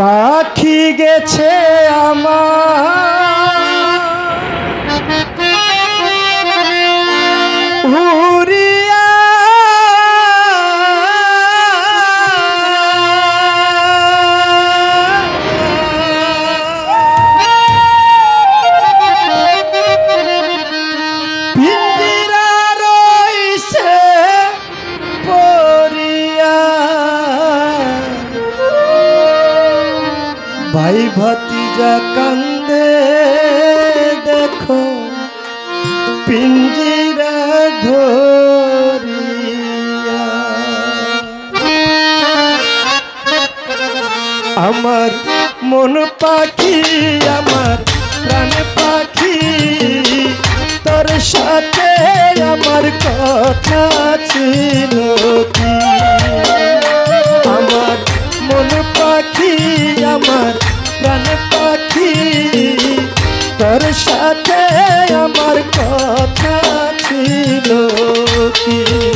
পাখি গেছে আমার। রাজা কান্দে দেখো পিঞ্জিরা ধরিয়া। আমার মন পাখি, আমার প্রাণ পাখি, তোর সাথে আমার কথা ছিল। লোকে।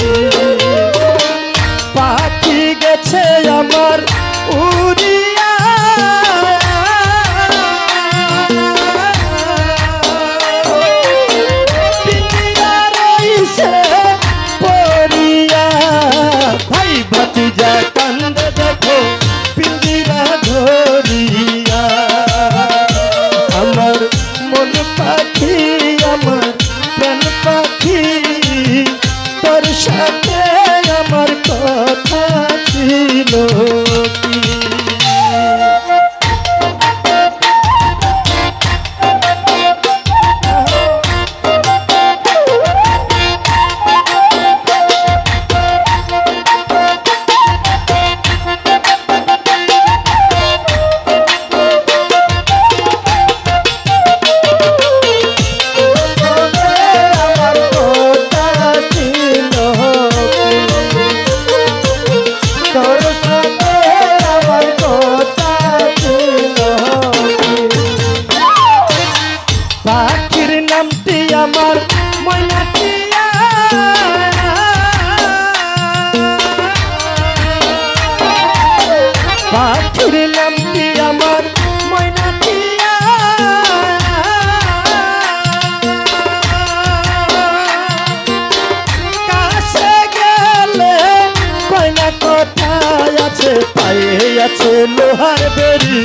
গেছে লোহার বেরি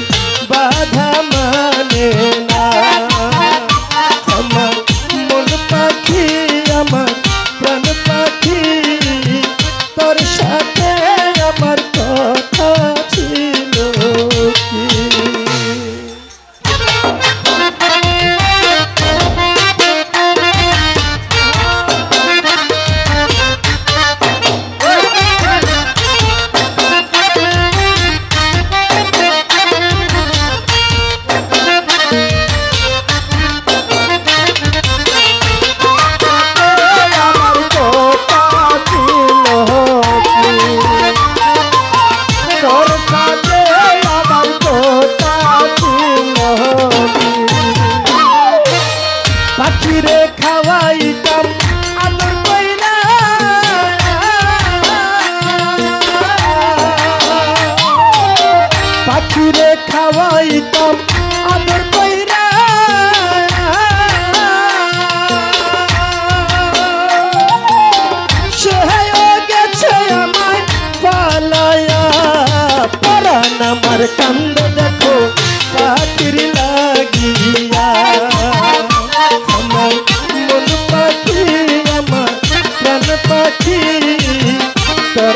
বাধা মানে রে খাওয়াইতাম আদর কইরা পাখি রে খাওয়াইতাম আছি তোর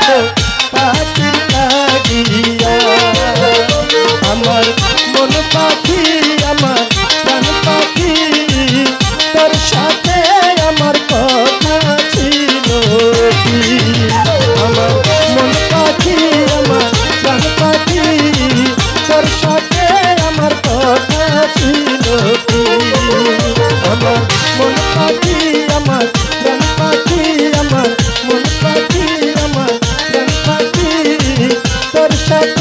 Yeah. সাথে